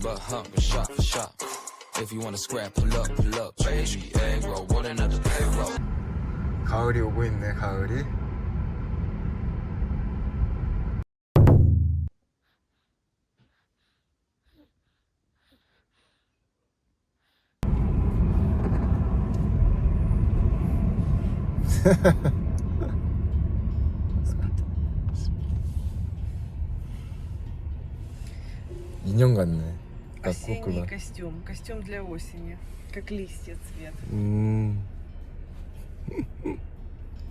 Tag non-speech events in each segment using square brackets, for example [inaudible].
but hunger shot for shot. If you wanna scrap, pull up, pull up, baby. Egg roll, want another payroll. 가을이 오고 있네 가을이 인형 같네 딱 Осенний kusku가 костюм. Костюм для осени. Как листья цвет. 음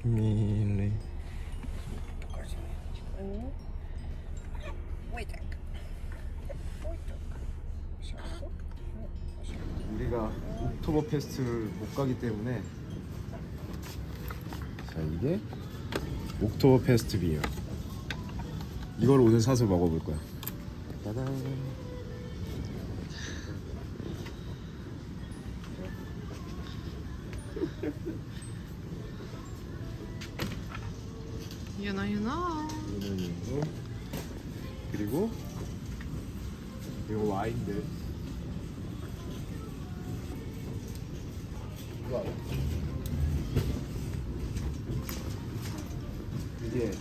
미리 Покажи. Ну. Ой, так. Ой, так. Сейчас. 우리가 옥토버 페스트를 못 가기 때문에 자 이게 옥토버 페스트 비어 이걸 오늘 사서 먹어볼 거야 따단 유나 유나. 이런 이거 그리고 이거 와인들. 와. 이제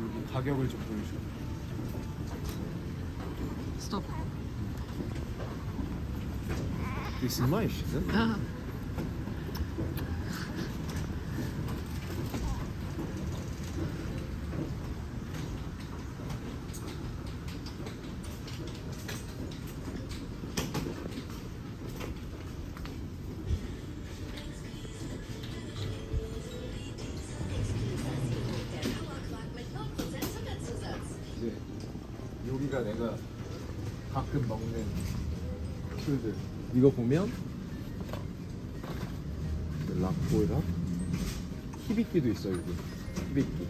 여기 가격을 좀 보여줘. 스톱. This is my she said. [laughs] 여기가 내가 가끔 먹는 술들. 이거 보면 락보이라 히비키도 있어 여기. 히비키.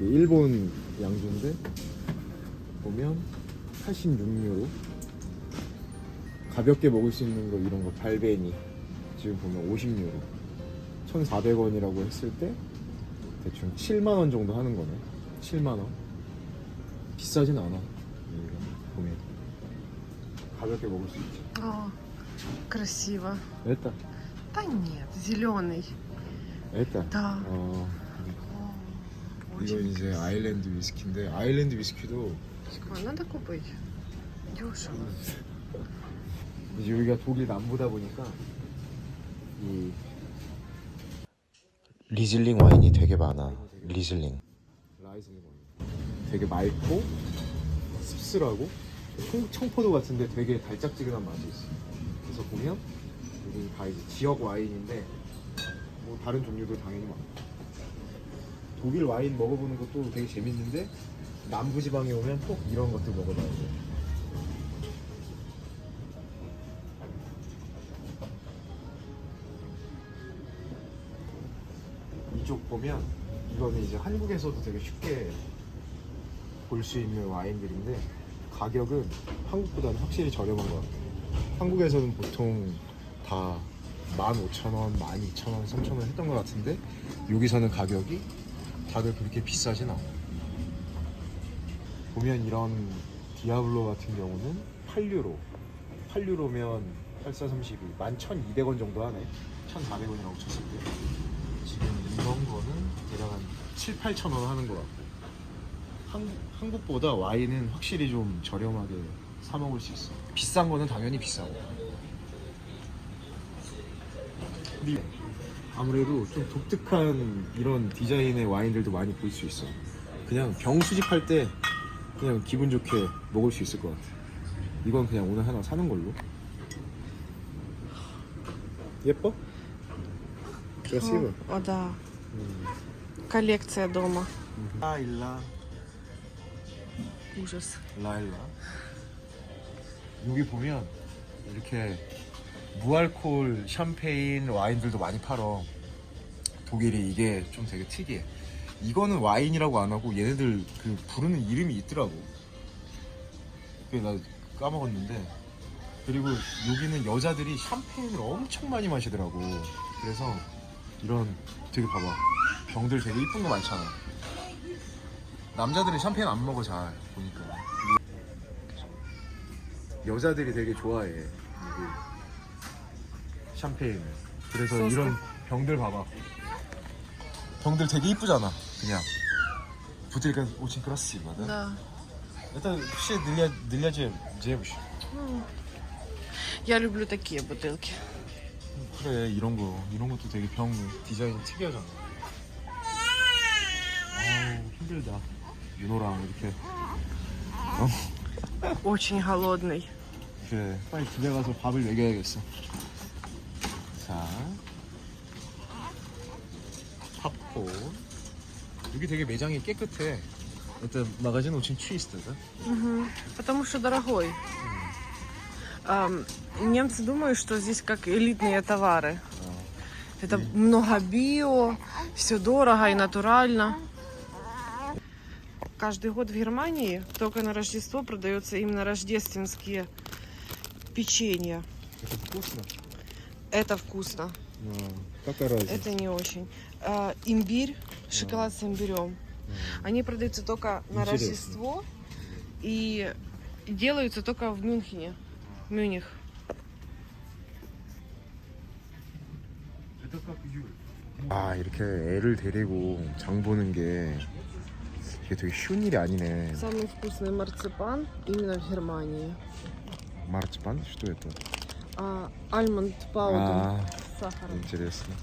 이게 일본 양주인데 보면 86유로 가볍게 먹을 수 있는 거 이런 거 발베니. 지금 보면 50유로. 1,400원이라고 했을 때 대충 7만 원 정도 하는 거네. 7만 원 비싸진 않아 여기가 보면 가볍게 먹을 수 있지 О, красиво. 됐다 Да нет, зеленый. 됐다 Да. 어, О, 이거 очень 이제 아일랜드 위스키인데 아일랜드 위스키도 красиво. Надо купить. Дешево. 이제 여기가 독일 남부다 보니까 이 리즐링 와인이 되게 많아. 리즐링. 라이슬링 와인 되게 맑고 씁쓸하고 청, 청포도 같은데 되게 달짝지근한 맛이 있어 그래서 보면 여기 다 이제 지역 와인인데 뭐 다른 종류도 당연히 많고. 독일 와인 먹어보는 것도 되게 재밌는데 남부 지방에 오면 꼭 이런 것들 먹어봐야 돼 이쪽 보면 이거는 이제 한국에서도 되게 쉽게 볼 수 있는 와인들인데 가격은 한국보다는 확실히 저렴한 것 같아요. 한국에서는 보통 다 15,000원, 12,000원, 3,000원 했던 것 같은데 여기서는 가격이 다들 그렇게 비싸진 않아요. 보면 이런 디아블로 같은 경우는 8유로 8유로면 8432 11,200원 정도 하네 1,400원이라고 쳤을 때 지금 이런 거는 대략 한 7, 8천 원 하는 것 같고 한국, 한국보다 와인은 확실히 좀 저렴하게 사 먹을 수 있어 비싼 거는 당연히 비싸고 근데 아무래도 좀 독특한 이런 디자인의 와인들도 많이 볼 수 있어 그냥 병 수집할 때 그냥 기분 좋게 먹을 수 있을 것 같아 이건 그냥 오늘 하나 사는 걸로 예뻐? красиво? О, да. Коллекция дома. 라 오셨어. 라일라 여기 보면 이렇게 무알콜 샴페인 와인들도 많이 팔어. 독일이 이게 좀 되게 특이해. 이거는 와인이라고 안 하고 얘네들 그 부르는 이름이 있더라고. 그게 나 까먹었는데. 그리고 여기는 여자들이 샴페인을 엄청 많이 마시더라고. 그래서 이런 되게 봐봐. 병들 되게 이쁜 거 많잖아. 남자들은 샴페인 안 먹어 잘 보니까. 여자들이 되게 좋아해. 이게 샴페인을. 그래서 소스. 이런 병들 봐봐. 병들 되게 이쁘잖아. 그냥. 부틸까 очень красиво, да? Да. Это вообще для, для дев- девушек. Я люблю такие бутылки. 그래 이런 거 이런 것도 되게 병 디자인 특이하잖아. 아우 힘들다. 윤호랑 이렇게 Очень голодный. 그래 빨리 집에 가서 밥을 먹여야겠어. 자 팝콘 여기 되게 매장이 깨끗해. Это магазин очень чисто, да? Потому что дорогой. Ам, немцы думают, что здесь как элитные товары. Это много био, все дорого и натурально. Каждый год в Германии только на Рождество продаются именно рождественские печенья. Это вкусно. Это вкусно, Какая разница? это не очень. А, имбирь, шоколад с имбирем. Они продаются только на Интересно. Рождество и делаются только в Мюнхене. Мюних. Это как 아 이렇게 애를 데리고 장 보는 게 이게 되게 쉬운 일이 아니네. Самый вкусный марципан именно в Германии. Марципан? Что это? А, альмонд паудер 아, с сахаром. интересно.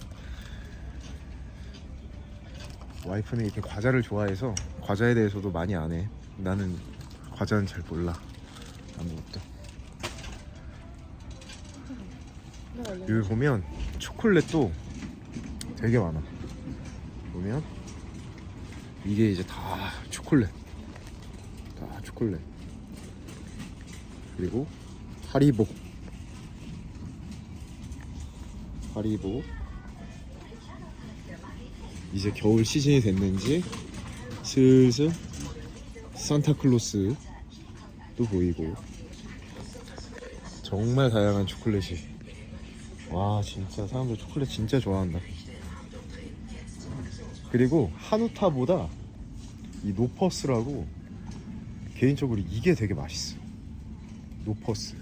와이프는 이렇게 과자를 좋아해서 과자에 대해서도 많이 안 해. 나는 과자는 잘 몰라. 아무것도. 여기 보면 초콜릿도 되게 많아. 보면 이게 이제 다 초콜릿. 다 초콜릿. 그리고 하리보. 하리보. 이제 겨울 시즌이 됐는지 슬슬 산타클로스도 보이고 정말 다양한 초콜릿이 와 진짜 사람들 초콜릿 진짜 좋아한다 그리고 한우타보다 이 노퍼스라고 개인적으로 이게 되게 맛있어 노퍼스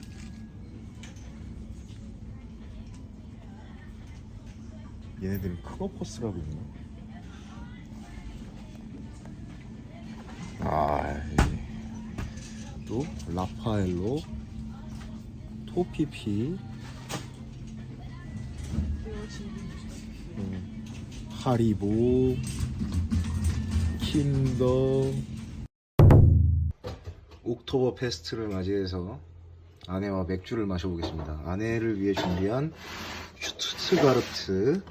얘네들은 크로퍼스라고 있나? 아, 여기. 또 라파엘로, 토피피, 하리보, 킨덤. 옥토버 페스트를 맞이해서 아내와 맥주를 마셔보겠습니다. 아내를 위해 준비한 슈투트가르트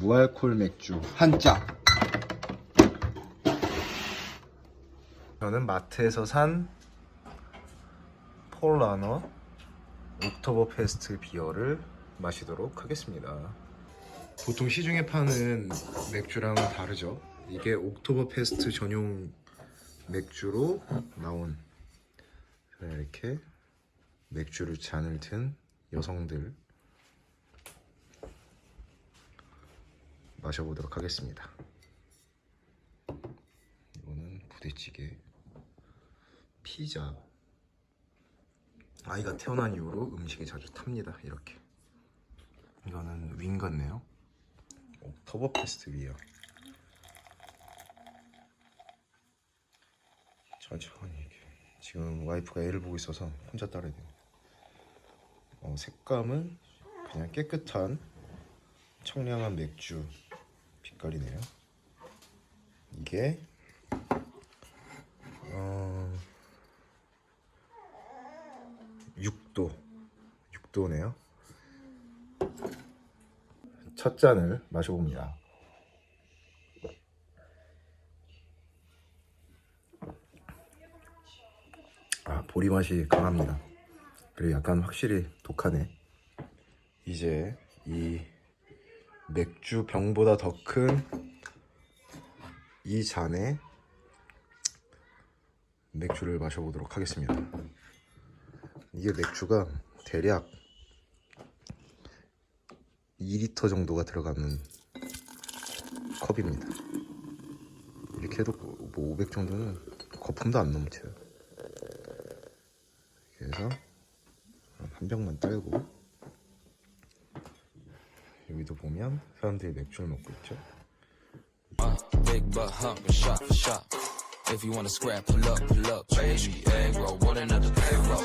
무알콜 맥주 한 짝. 저는 마트에서 산 폴라너 옥토버 페스트 비어를 마시도록 하겠습니다. 보통 시중에 파는 맥주랑은 다르죠. 이게 옥토버 페스트 전용 맥주로 나온 이렇게 맥주를 잔을 든 여성들 마셔보도록 하겠습니다. 이거는 부대찌개, 피자. 아이가 태어난 이후로 음식이 자주 탑니다. 이렇게. 이거는 윙 같네요. 옥토버 페스트 위요. 천천히 이렇게. 지금 와이프가 애를 보고 있어서 혼자 따라야 돼요. 어, 색감은 그냥 깨끗한 청량한 맥주 빛깔이네요. 이게 어 6도 6도네요. 첫 잔을 마셔봅니다. 아 보리 맛이 강합니다. 그리고 약간 확실히 독하네. 이제 이 맥주 병보다 더 큰 이 잔에 맥주를 마셔보도록 하겠습니다. 이게 맥주가 대략 2리터 정도가 들어가는 컵입니다. 이렇게 해도 뭐 500 정도는 거품도 안 넘쳐요. 그래서 한 병만 딸고 여기도 보면 사람들이 맥주를 먹고 있죠. Uh. If you wanna scrap, pull up, pull up, baby. Egg roll, one another egg roll.